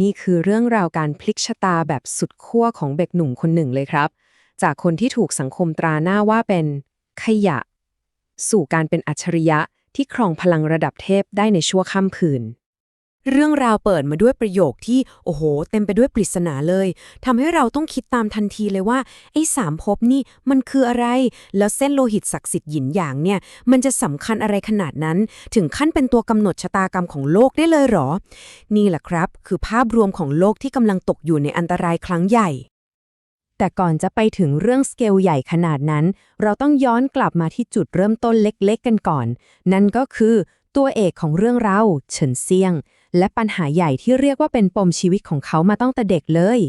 นี่คือเรื่องราวการพลิกชะตาแบบสุดขั้วของเบกหนุ่มคนหนึ่งเลยครับ จากคนที่ถูกสังคมตราหน้าว่าเป็นขยะ สู่การเป็นอัจฉริยะที่ครองพลังระดับเทพได้ในชั่วข้ามคืน เรื่องราวเปิดมาด้วยประโยคที่โอ้โห เต็มไปด้วยปริศนาเลยทำให้เราต้องคิดตามทันทีเลยว่า ไอ้สามภพนี่มันคืออะไร แล้วเส้นโลหิตศักดิ์สิทธิ์หยินหยางเนี่ย มันจะสำคัญอะไรขนาดนั้น ถึงขั้นเป็นตัวกำหนดชะตากรรมของโลกได้เลยหรอ นี่แหละครับ คือภาพรวมของโลกที่กำลังตกอยู่ในอันตรายครั้งใหญ่ แต่ก่อนจะไปถึงเรื่องสเกลใหญ่ขนาดนั้น เราต้องย้อนกลับมาที่จุดเริ่มต้นเล็ก ๆ กันก่อน นั่นก็คือตัวเอกของเรื่องเราเฉินเซียง และปัญหาใหญ่ที่เรียกว่าเป็นปมชีวิตของเขามาตั้งแต่เด็กเลย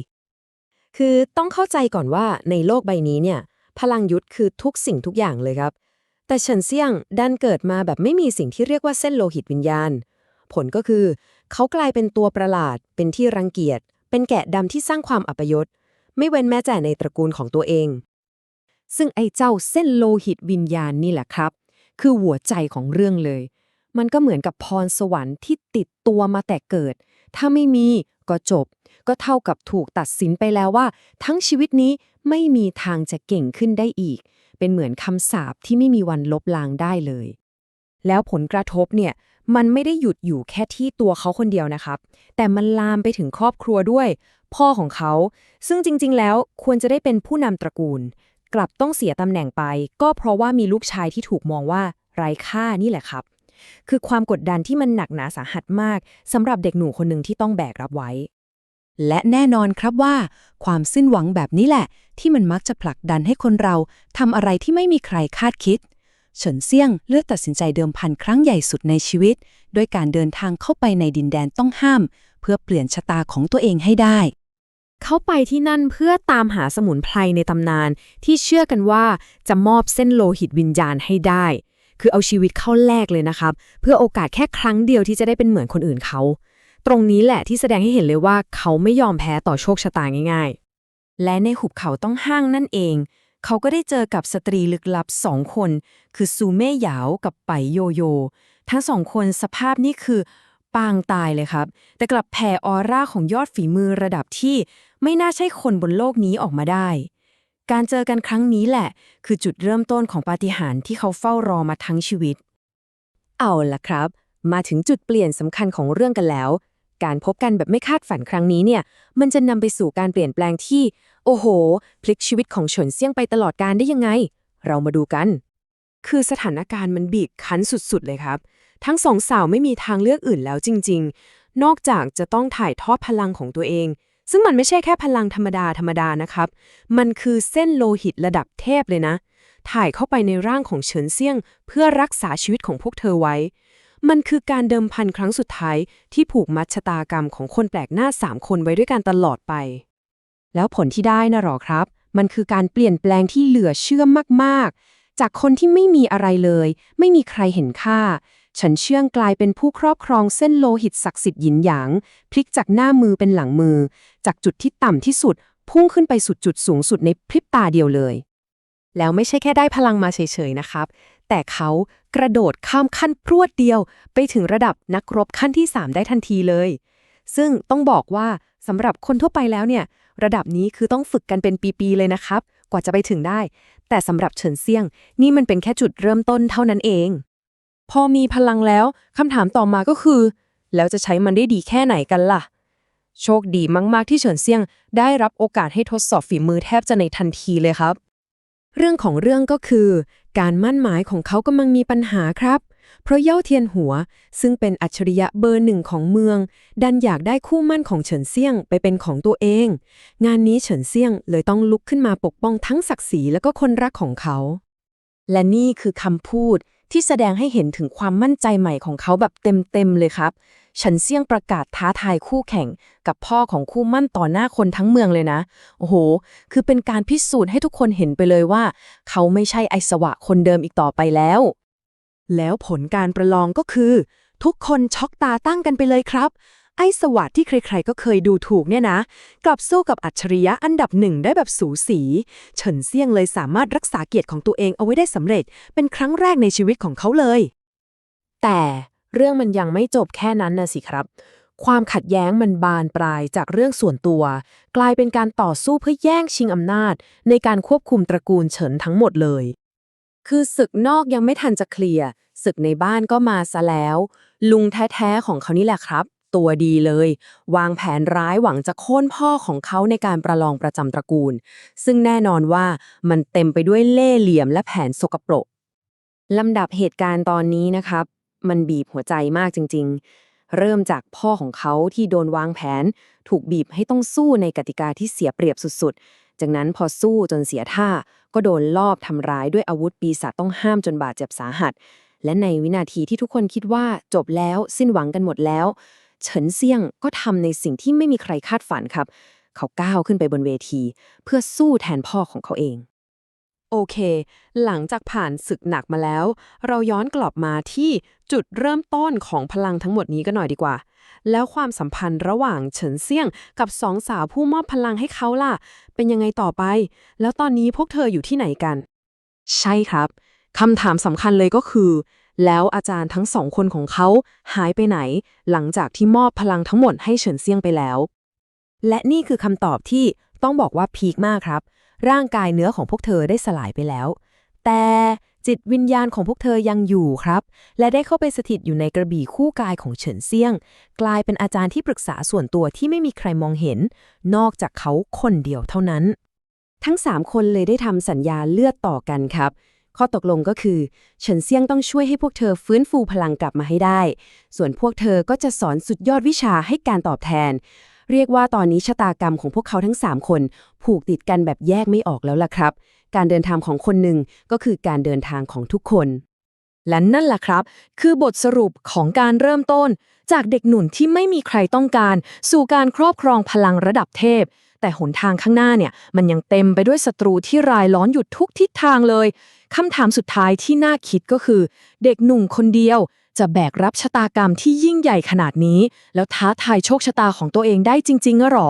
คือต้องเข้าใจก่อนว่าในโลกใบนี้เนี่ย พลังยุทธคือทุกสิ่งทุกอย่างเลยครับ แต่เฉินเซี่ยงดันเกิดมาแบบไม่มีสิ่งที่เรียกว่าเส้นโลหิตวิญญาณ ผลก็คือ เขากลายเป็นตัวประหลาด เป็นที่รังเกียจ เป็นแกะดำที่สร้างความอัปยศ ไม่เว้นแม้แต่ในตระกูลของตัวเอง ซึ่งไอ้เจ้าเส้นโลหิตวิญญาณนี่แหละครับ คือหัวใจของเรื่องเลย มันก็เหมือนกับพรสวรรค์ที่ติดตัวมาแต่เกิด ถ้าไม่มีก็จบ ก็เท่ากับถูกตัดสินไปแล้วว่า ทั้งชีวิตนี้ไม่มีทางจะเก่งขึ้นได้อีก เป็นเหมือนคำสาปที่ไม่มีวันลบล้างได้เลย แล้วผลกระทบเนี่ยมันไม่ได้หยุดอยู่แค่ที่ตัวเขาคนเดียวนะครับ แต่มันลามไปถึงครอบครัวด้วย พ่อของเขา ซึ่งจริง ๆ แล้วควรจะได้เป็นผู้นำตระกูล กลับต้องเสียตำแหน่งไป ก็เพราะว่ามีลูกชายที่ถูกมองว่าไร้ค่านี่แหละครับ คือความกดดันที่มันหนักหนาสาหัสมากสำหรับเด็กหนุ่มคนหนึ่งที่ต้องแบกรับไว้ และแน่นอนครับว่า ความสิ้นหวังแบบนี้แหละ ที่มันมักจะผลักดันให้คนเราทำอะไรที่ไม่มีใครคาดคิดเฉินเซี่ยงเลือกตัดสินใจเดิมพันครั้งใหญ่สุดในชีวิต ด้วยการเดินทางเข้าไปในดินแดนต้องห้าม เพื่อเปลี่ยนชะตาของตัวเองให้ได้ เขาไปที่นั่นเพื่อตามหาสมุนไพรในตำนานที่เชื่อกันว่าจะมอบเส้นโลหิตวิญญาณให้ได้ คือเอาชีวิตเข้าแลกเลยนะครับ เพื่อโอกาสแค่ครั้งเดียวที่จะได้เป็นเหมือนคนอื่นเขา ตรงนี้แหละที่แสดงให้เห็นเลยว่าเขาไม่ยอมแพ้ต่อโชคชะตาง่าย ๆ และในหุบเขาต้องห้างนั่นเอง เขาก็ได้เจอกับสตรีลึกลับสองคน คือซูเม่หยาวกับไปโยโย ทั้งสองคนสภาพนี่คือปางตายเลยครับ แต่กลับแผ่ออร่าของยอดฝีมือระดับที่ไม่น่าใช่คนบนโลกนี้ออกมาได้ การเจอกันครั้งนี้แหละ คือจุดเริ่มต้นของปาฏิหาริย์ที่เขาเฝ้ารอมาทั้งชีวิต เอาล่ะครับ มาถึงจุดเปลี่ยนสำคัญของเรื่องกันแล้ว การพบกันแบบไม่คาดฝันครั้งนี้เนี่ย มันจะนำไปสู่การเปลี่ยนแปลงที่ โอ้โห พลิกชีวิตของเฉินเซี่ยงไปตลอดการได้ยังไง เรามาดูกัน คือสถานการณ์มันบีบคั้นสุดๆเลยครับ ทั้งสองสาวไม่มีทางเลือกอื่นแล้วจริง ๆ นอกจากจะต้องถ่ายทอดพลังของตัวเอง ซึ่งมันไม่ใช่แค่พลังธรรมดาธรรมดานะครับ มันคือเส้นโลหิตระดับเทพเลยนะ ถ่ายเข้าไปในร่างของเฉินเซี่ยง เพื่อรักษาชีวิตของพวกเธอไว้ มันคือการเดิมพันครั้งสุดท้ายที่ผูกมัดชะตากรรมของคนแปลกหน้าสามคนไว้ด้วยกันตลอดไป แล้วผลที่ได้นะหรอครับ มันคือการเปลี่ยนแปลงที่เหลือเชื่อมากๆ จากคนที่ไม่มีอะไรเลย ไม่มีใครเห็นค่า ฉันเชื่องกลายเป็นผู้ครอบครองเส้นโลหิตศักดิ์สิทธิ์หยินหยาง พลิกจากหน้ามือเป็นหลังมือ จากจุดที่ต่ำที่สุด พุ่งขึ้นไปสุดจุดสูงสุดในพริบตาเดียวเลย แล้วไม่ใช่แค่ได้พลังมาเฉยๆนะครับ แต่เขากระโดดข้ามขั้นพรวดเดียว ไปถึงระดับนักรบขั้นที่ 3 ได้ทันทีเลย ซึ่งต้องบอกว่าสำหรับคนทั่วไปแล้วเนี่ย ระดับนี้คือต้องฝึกกันเป็นปีๆเลยนะครับ กว่าจะไปถึงได้ แต่สำหรับเฉินเซี่ยง นี่มันเป็นแค่จุดเริ่มต้นเท่านั้นเอง พอมีพลังแล้วคำถามต่อมาก็คือ แล้วจะใช้มันได้ดีแค่ไหนกันล่ะ โชคดีมากๆที่เฉินเซียง ได้รับโอกาสให้ทดสอบฝีมือแทบจะในทันทีเลยครับ เรื่องของเรื่องก็คือ การมั่นหมายของเขากำลังมีปัญหาครับ เพราะเย่าเทียนหัว ซึ่งเป็นอัจฉริยะเบอร์หนึ่งของเมือง ดันอยากได้คู่มั่นของเฉินเซียงไปเป็นของตัวเอง งานนี้เฉินเซียงเลยต้องลุกขึ้นมาปกป้องทั้งศักดิ์ศรีและก็คนรักของเขาและนี่คือคำพูดที่แสดงให้เห็นถึงความมั่นใจใหม่ของเขาแบบเต็มๆเลยครับ ฉันเซี่ยงประกาศท้าทายคู่แข่ง กับพ่อของคู่มั่นต่อหน้าคนทั้งเมืองเลยนะ โอ้โห คือเป็นการพิสูจน์ให้ทุกคนเห็นไปเลยว่า เขาไม่ใช่ไอสวะคนเดิมอีกต่อไปแล้ว แล้วผลการประลองก็คือ ทุกคนช็อกตาตั้งกันไปเลยครับ ไอ้สวัสดที่ใครๆก็เคยดูถูกเนี่ยนะ กลับสู้กับอัจฉริยะอันดับหนึ่งได้แบบสูสีเฉินเซี่ยงเลยสามารถรักษาเกียรติของตัวเองเอาไว้ได้สำเร็จ เป็นครั้งแรกในชีวิตของเขาเลย แต่เรื่องมันยังไม่จบแค่นั้นนะสิครับ ความขัดแย้งมันบานปลายจากเรื่องส่วนตัว กลายเป็นการต่อสู้เพื่อแย่งชิงอำนาจ ในการควบคุมตระกูลเฉินทั้งหมดเลย คือศึกนอกยังไม่ทันจะเคลียร์ศึกในบ้านก็มาซะแล้ว ลุงแท้ๆของเขานี่แหละครับ ตัวดีเลย วางแผนร้ายหวังจะโค่นพ่อของเขาในการประลองประจำตระกูล ซึ่งแน่นอนว่ามันเต็มไปด้วยเล่ห์เหลี่ยมและแผนสกปรกลำดับเหตุการณ์ตอนนี้นะครับ มันบีบหัวใจมากจริง ๆ เริ่มจากพ่อของเขาที่โดนวางแผน ถูกบีบให้ต้องสู้ในกติกาที่เสียเปรียบสุดๆ จากนั้นพอสู้จนเสียท่า ก็โดนลอบทำร้ายด้วยอาวุธปีศาจต้องห้ามจนบาดเจ็บสาหัส และในวินาทีที่ทุกคนคิดว่าจบแล้วสิ้นหวังกันหมดแล้ว เฉินเซียงก็ทำในสิ่งที่ไม่มีใครคาดฝันครับ เขาก้าวขึ้นไปบนเวที เพื่อสู้แทนพ่อของเขาเอง โอเค หลังจากผ่านศึกหนักมาแล้ว เราย้อนกลับมาที่จุดเริ่มต้นของพลังทั้งหมดนี้กันหน่อยดีกว่า แล้วความสัมพันธ์ระหว่างเฉินเซียงกับสองสาวผู้มอบพลังให้เขาล่ะ เป็นยังไงต่อไป แล้วตอนนี้พวกเธออยู่ที่ไหนกัน ใช่ครับคำถามสำคัญเลยก็คือ แล้วอาจารย์ทั้งสองคนของเขาหายไปไหน หลังจากที่มอบพลังทั้งหมดให้เฉินเซียงไปแล้ว และนี่คือคำตอบที่ต้องบอกว่าพีคมากครับ ร่างกายเนื้อของพวกเธอได้สลายไปแล้ว แต่จิตวิญญาณของพวกเธอยังอยู่ครับ และได้เข้าไปสถิตอยู่ในกระบี่คู่กายของเฉินเซียง กลายเป็นอาจารย์ที่ปรึกษาส่วนตัวที่ไม่มีใครมองเห็น นอกจากเขาคนเดียวเท่านั้น ทั้ง3คนเลยได้ทำสัญญาเลือดต่อกันครับ ข้อตกลงก็คือ เฉินเซียงต้องช่วยให้พวกเธอฟื้นฟูพลังกลับมาให้ได้ ส่วนพวกเธอก็จะสอนสุดยอดวิชาให้การตอบแทน เรียกว่าตอนนี้ชะตากรรมของพวกเขาทั้ง 3 คน ผูกติดกันแบบแยกไม่ออกแล้วล่ะครับ การเดินทางของคนหนึ่งก็คือการเดินทางของทุกคน และนั่นแหละครับ คือบทสรุปของการเริ่มต้น จากเด็กหนุ่นที่ไม่มีใครต้องการ สู่การครอบครองพลังระดับเทพ แต่หนทางข้างหน้าเนี่ย มันยังเต็มไปด้วยศัตรูที่รายล้อนอยู่ทุกทิศทางเลยคำถามสุดท้ายที่น่าคิดก็คือ เด็กหนุ่มคนเดียว จะแบกรับชะตากรรมที่ยิ่งใหญ่ขนาดนี้ แล้วท้าทายโชคชะตาของตัวเองได้จริงๆอะหรอ